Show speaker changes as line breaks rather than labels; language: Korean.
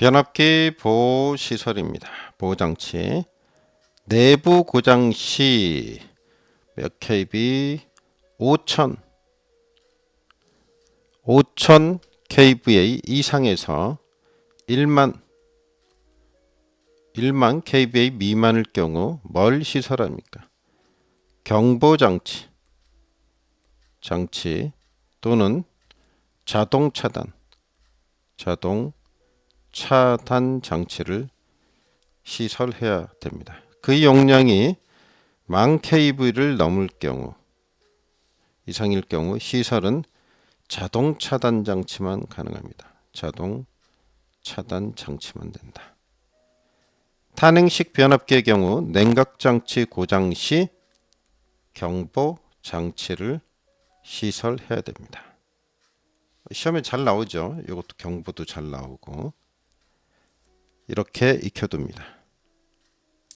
변압기 보호 시설입니다. 보호 장치. 내부 고장 시 몇 kV 5000 5000 kVA 이상에서 1만 1만 kVA 미만일 경우 뭘 시설합니까? 경보 장치 장치 또는 자동 차단 자동 차단 장치를 시설해야 됩니다. 그 용량이 만 kV를 넘을 경우 이상일 경우 시설은 자동 차단 장치만 가능합니다. 자동 차단 장치만 된다. 탄행식 변압기의 경우 냉각 장치 고장 시 경보 장치를 시설해야 됩니다. 시험에 잘 나오죠. 이것도 경보도 잘 나오고 이렇게 익혀둡니다.